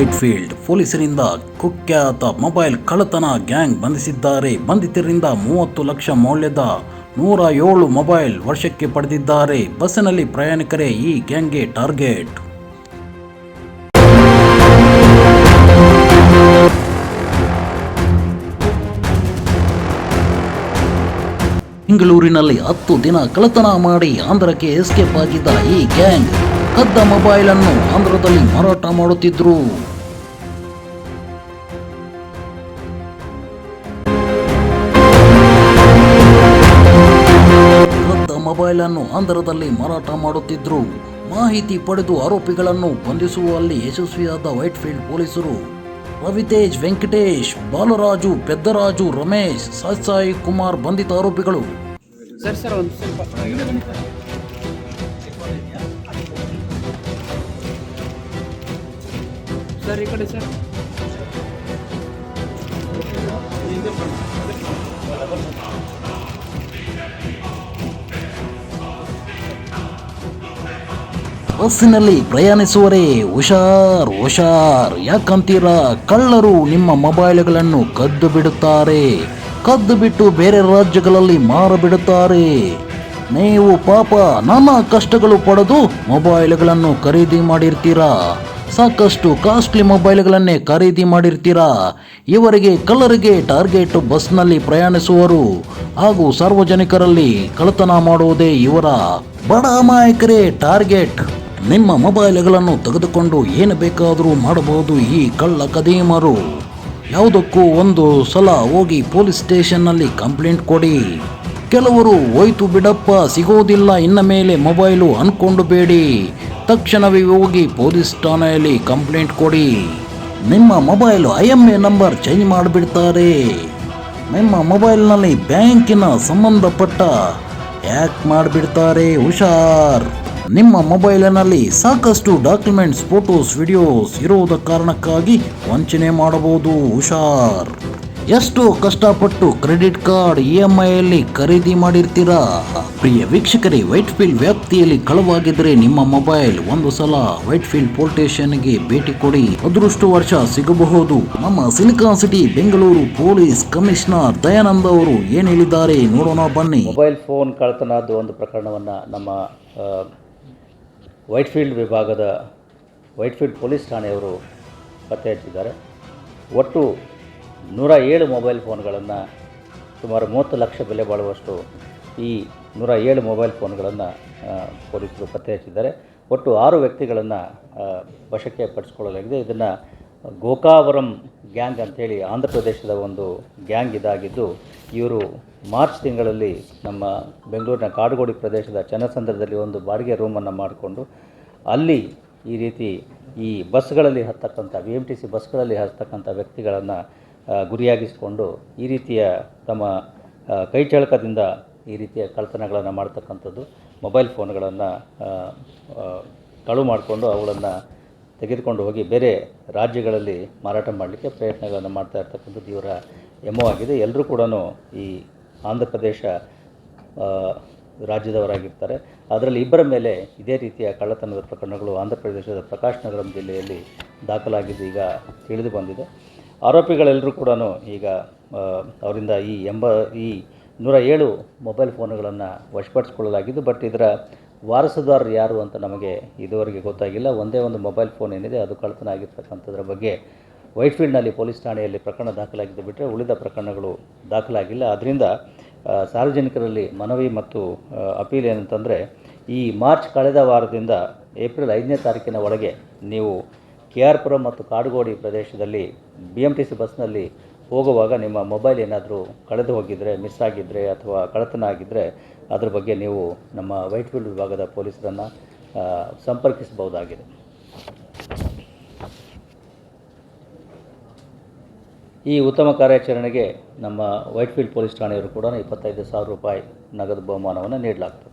ವೈಟ್ಫೀಲ್ಡ್ ಪೊಲೀಸರಿಂದ ಕುಖ್ಯಾತ ಮೊಬೈಲ್ ಕಳ್ಳತನ ಗ್ಯಾಂಗ್ ಬಂಧಿಸಿದ್ದಾರೆ. ಬಂಧಿತರಿಂದ ಮೂವತ್ತು ಲಕ್ಷ ಮೌಲ್ಯದ ನೂರ ಏಳು ಮೊಬೈಲ್ ವರ್ಷಕ್ಕೆ ಪಡೆದಿದ್ದಾರೆ. ಬಸ್ಸಿನಲ್ಲಿ ಪ್ರಯಾಣಿಕರೇ ಈ ಗ್ಯಾಂಗ್ಗೆ ಟಾರ್ಗೆಟ್. ಬೆಂಗಳೂರಿನಲ್ಲಿ ಹತ್ತು ದಿನ ಕಳ್ಳತನ ಮಾಡಿ ಆಂಧ್ರಕ್ಕೆ ಎಸ್ಕೇಪ್ ಆಗಿದ್ದ ಈ ಗ್ಯಾಂಗ್ ಕದ್ದ ಮೊಬೈಲ್ ಅನ್ನು ಆಂಧ್ರದಲ್ಲಿ ಮಾರಾಟ ಮಾಡುತ್ತಿದ್ರು. ಮೊಬೈಲ್ ಅನ್ನು ಅಂದರದಲ್ಲಿ ಮಾರಾಟ ಮಾಡುತ್ತಿದ್ದರು ಮಾಹಿತಿ ಪಡೆದು ಆರೋಪಿಗಳನ್ನು ಬಂಧಿಸುವಲ್ಲಿ ಯಶಸ್ವಿಯಾದ ವೈಟ್ಫೀಲ್ಡ್ ಪೊಲೀಸರು. ರವಿತೇಜ್ ವೆಂಕಟೇಶ್, ಬಾಲರಾಜು, ಪೆದ್ದರಾಜು, ರಮೇಶ್ ಸಾಯಿ ಕುಮಾರ್ ಬಂಧಿತ ಆರೋಪಿಗಳು. ಸರ್, ಈ ಕಡೆ, ಸರ್. ಬಸ್ಸಿನಲ್ಲಿ ಪ್ರಯಾಣಿಸುವರೇ ಹುಷಾರ್ ಹುಷಾರ್. ಯಾಕಂತೀರಾ? ಕಳ್ಳರು ನಿಮ್ಮ ಮೊಬೈಲ್ಗಳನ್ನು ಕದ್ದು ಬಿಡುತ್ತಾರೆ. ಕದ್ದು ಬಿಟ್ಟು ಬೇರೆ ರಾಜ್ಯಗಳಲ್ಲಿ ಮಾರಬಿಡುತ್ತಾರೆ. ನೀವು ಪಾಪ ನಮ್ಮ ಕಷ್ಟಗಳು ಪಡೆದು ಮೊಬೈಲ್ಗಳನ್ನು ಖರೀದಿ ಮಾಡಿರ್ತೀರಾ? ಸಾಕಷ್ಟು ಕಾಸ್ಟ್ಲಿ ಮೊಬೈಲ್ಗಳನ್ನೇ ಖರೀದಿ ಮಾಡಿರ್ತೀರಾ? ಇವರಿಗೆ, ಕಳ್ಳರಿಗೆ ಟಾರ್ಗೆಟ್ ಬಸ್ನಲ್ಲಿ ಪ್ರಯಾಣಿಸುವರು ಹಾಗೂ ಸಾರ್ವಜನಿಕರಲ್ಲಿ ಕಳತನ ಮಾಡುವುದೇ ಇವರ. ಬಡ ಅಮಾಯಕರೇ, ಟಾರ್ಗೆಟ್. ನಿಮ್ಮ ಮೊಬೈಲ್ಗಳನ್ನು ತೆಗೆದುಕೊಂಡು ಏನು ಬೇಕಾದರೂ ಮಾಡಬಹುದು ಈ ಕಳ್ಳ ಕದೀಮರು. ಯಾವುದಕ್ಕೂ ಒಂದು ಸಲ ಹೋಗಿ ಪೊಲೀಸ್ ಸ್ಟೇಷನ್ನಲ್ಲಿ ಕಂಪ್ಲೇಂಟ್ ಕೊಡಿ. ಕೆಲವರು ಹೋಯ್ತು ಬಿಡಪ್ಪ, ಸಿಗೋದಿಲ್ಲ, ಇನ್ನ ಮೇಲೆ ಮೊಬೈಲು ಅನ್ಕೊಂಡು ಬೇಡಿ. ತಕ್ಷಣವೇ ಹೋಗಿ ಪೊಲೀಸ್ ಠಾಣೆಯಲ್ಲಿ ಕಂಪ್ಲೇಂಟ್ ಕೊಡಿ. ನಿಮ್ಮ mobile I M E number change ಮಾಡಿಬಿಡ್ತಾರೆ. ನಿಮ್ಮ ಮೊಬೈಲ್ನಲ್ಲಿ ಬ್ಯಾಂಕಿನ ಸಂಬಂಧಪಟ್ಟ ಹ್ಯಾಕ್ ಮಾಡಿಬಿಡ್ತಾರೆ, ಹುಷಾರ್. ನಿಮ್ಮ ಮೊಬೈಲಿನಲ್ಲಿ ಸಾಕಷ್ಟು ಡಾಕ್ಯುಮೆಂಟ್ಸ್, ಫೋಟೋಸ್, ವಿಡಿಯೋಸ್ ಇರುವುದ ಕಾರಣಕ್ಕಾಗಿ ವಂಚನೆ ಮಾಡಬಹುದು, ಹುಷಾರ್. ಎಷ್ಟೋ ಕಷ್ಟಪಟ್ಟು ಕ್ರೆಡಿಟ್ ಕಾರ್ಡ್, ಇ ಎಂ ಐಯಲ್ಲಿ ಖರೀದಿ ಮಾಡಿರ್ತೀರಾ? ಪ್ರಿಯ ವೀಕ್ಷಕರೇ ವೈಟ್ ಫೀಲ್ಡ್ ವ್ಯಾಪ್ತಿಯಲ್ಲಿ ಕಳವಾಗಿದ್ರೆ ನಿಮ್ಮ ಮೊಬೈಲ್ ಒಂದು ಸಲ ವೈಟ್ ಫೀಲ್ಡ್ ಪೋಲ್ ಸ್ಟೇಷನ್ಗೆ ಭೇಟಿ ಕೊಡಿ. ಅದೃಷ್ಟು ವರ್ಷ ಸಿಗಬಹುದು. ನಮ್ಮ silicon city, Bengaluru police commissioner Dayananda ಅವರು ಏನ್ ಹೇಳಿದ್ದಾರೆ ನೋಡೋಣ ಬನ್ನಿ. ಮೊಬೈಲ್ ಫೋನ್ ಕಳ್ತನದ ಒಂದು ಪ್ರಕರಣವನ್ನ ನಮ್ಮ ವೈಟ್ಫೀಲ್ಡ್ ವಿಭಾಗದ, ವೈಟ್ಫೀಲ್ಡ್ ಪೊಲೀಸ್ ಠಾಣೆಯವರು ಪತ್ತೆ ಹಚ್ಚಿದ್ದಾರೆ. ಒಟ್ಟು ನೂರ ಏಳು ಮೊಬೈಲ್ ಫೋನ್ಗಳನ್ನು, ಸುಮಾರು ಮೂವತ್ತು ಲಕ್ಷ ಬೆಲೆ ಬಾಳುವಷ್ಟು ಈ ನೂರ ಏಳು ಮೊಬೈಲ್ ಫೋನ್ಗಳನ್ನು ಪೊಲೀಸರು ಪತ್ತೆ ಹಚ್ಚಿದ್ದಾರೆ. ಒಟ್ಟು ಆರು ವ್ಯಕ್ತಿಗಳನ್ನು ವಶಕ್ಕೆ ಪಡಿಸ್ಕೊಳ್ಳಲಾಗಿದೆ. ಇದನ್ನು ಗೋಕಾವರಂ ಗ್ಯಾಂಗ್ ಅಂಥೇಳಿ ಆಂಧ್ರ ಪ್ರದೇಶದ ಒಂದು ಗ್ಯಾಂಗ್ ಇದಾಗಿದ್ದು, ಇವರು ಮಾರ್ಚ್ ತಿಂಗಳಲ್ಲಿ ನಮ್ಮ ಬೆಂಗಳೂರಿನ ಕಾಡುಗೋಡಿ ಪ್ರದೇಶದ ಚನ್ನಸಂದ್ರದಲ್ಲಿ ಒಂದು ಬಾಡಿಗೆ ರೂಮನ್ನು ಮಾಡಿಕೊಂಡು, ಅಲ್ಲಿ ಈ ರೀತಿ ಈ ಬಸ್ಗಳಲ್ಲಿ ಹತ್ತಕ್ಕಂಥ ಬಿ ಎಂ ಟಿ ಸಿ ಬಸ್ಗಳಲ್ಲಿ ಹತ್ತಕ್ಕಂಥ ವ್ಯಕ್ತಿಗಳನ್ನು ಗುರಿಯಾಗಿಸಿಕೊಂಡು ಈ ರೀತಿಯ ತಮ್ಮ ಕೈಚಳಕದಿಂದ ಈ ರೀತಿಯ ಕಳ್ತನಗಳನ್ನು ಮಾಡ್ತಕ್ಕಂಥದ್ದು, ಮೊಬೈಲ್ ಫೋನ್ಗಳನ್ನು ಕಳು ಮಾಡಿಕೊಂಡು ಅವುಗಳನ್ನು ತೆಗೆದುಕೊಂಡು ಹೋಗಿ ಬೇರೆ ರಾಜ್ಯಗಳಲ್ಲಿ ಮಾರಾಟ ಮಾಡಲಿಕ್ಕೆ ಪ್ರಯತ್ನಗಳನ್ನು ಮಾಡ್ತಾ ಇರ್ತಕ್ಕಂಥದ್ದು ಇವರ ಎಮೋ ಆಗಿದೆ. ಎಲ್ಲರೂ ಕೂಡ ಈ ಆಂಧ್ರ ಪ್ರದೇಶ ರಾಜ್ಯದವರಾಗಿರ್ತಾರೆ. ಅದರಲ್ಲಿ ಇಬ್ಬರ ಮೇಲೆ ಇದೇ ರೀತಿಯ ಕಳ್ಳತನದ ಪ್ರಕರಣಗಳು ಆಂಧ್ರ ಪ್ರದೇಶದ ಪ್ರಕಾಶ್ ನಗರಂ ಜಿಲ್ಲೆಯಲ್ಲಿ ದಾಖಲಾಗಿದ್ದು ಈಗ ತಿಳಿದು ಬಂದಿದೆ ಆರೋಪಿಗಳೆಲ್ಲರೂ ಕೂಡ ಈಗ ಅವರಿಂದ ಈ ಎಂಬ, ಈ ನೂರ ಏಳು ಮೊಬೈಲ್ ಫೋನುಗಳನ್ನು ವಶಪಡಿಸಿಕೊಳ್ಳಲಾಗಿದ್ದು, ಬಟ್ ಇದರ ವಾರಸುದಾರರು ಯಾರು ಅಂತ ನಮಗೆ ಇದುವರೆಗೆ ಗೊತ್ತಾಗಿಲ್ಲ. ಒಂದೇ ಒಂದು ಮೊಬೈಲ್ ಫೋನ್ ಏನಿದೆ, ಅದು ಕಳ್ಳತನ ಆಗಿರ್ತಕ್ಕಂಥದ್ರ ಬಗ್ಗೆ ವೈಟ್ಫೀಲ್ಡ್ನಲ್ಲಿ ಪೊಲೀಸ್ ಠಾಣೆಯಲ್ಲಿ ಪ್ರಕರಣ ದಾಖಲಾಗಿದ್ದು ಬಿಟ್ಟರೆ ಉಳಿದ ಪ್ರಕರಣಗಳು ದಾಖಲಾಗಿಲ್ಲ. ಅದರಿಂದ ಸಾರ್ವಜನಿಕರಲ್ಲಿ ಮನವಿ ಮತ್ತು ಅಪೀಲ್ ಏನಂತಂದರೆ, ಈ ಮಾರ್ಚ್ ಕಳೆದ ವಾರದಿಂದ ಏಪ್ರಿಲ್ ಐದನೇ ತಾರೀಕಿನ ಒಳಗೆ ನೀವು ಕೆ ಆರ್ ಪುರಂ ಮತ್ತು ಕಾಡುಗೋಡಿ ಪ್ರದೇಶದಲ್ಲಿ ಬಿ ಎಂ ಟಿ ಸಿ ಬಸ್ನಲ್ಲಿ ಹೋಗುವಾಗ ನಿಮ್ಮ ಮೊಬೈಲ್ ಏನಾದರೂ ಕಳೆದು ಹೋಗಿದ್ದರೆ ಮಿಸ್ ಆಗಿದ್ದರೆ ಅಥವಾ ಕಳ್ಳತನ ಆಗಿದ್ದರೆ ಅದ್ರ ಬಗ್ಗೆ ನೀವು ನಮ್ಮ ವೈಟ್ಫೀಲ್ಡ್ ವಿಭಾಗದ ಪೊಲೀಸರನ್ನು ಸಂಪರ್ಕಿಸಬಹುದಾಗಿದೆ. ಈ ಉತ್ತಮ ಕಾರ್ಯಾಚರಣೆಗೆ ನಮ್ಮ ವೈಟ್ಫೀಲ್ಡ್ ಪೊಲೀಸ್ ಠಾಣೆಯವರು ಕೂಡ ಇಪ್ಪತ್ತೈದು ಸಾವಿರ ರೂಪಾಯಿ ನಗದು ಬಹುಮಾನವನ್ನು ನೀಡಲಾಗ್ತದೆ.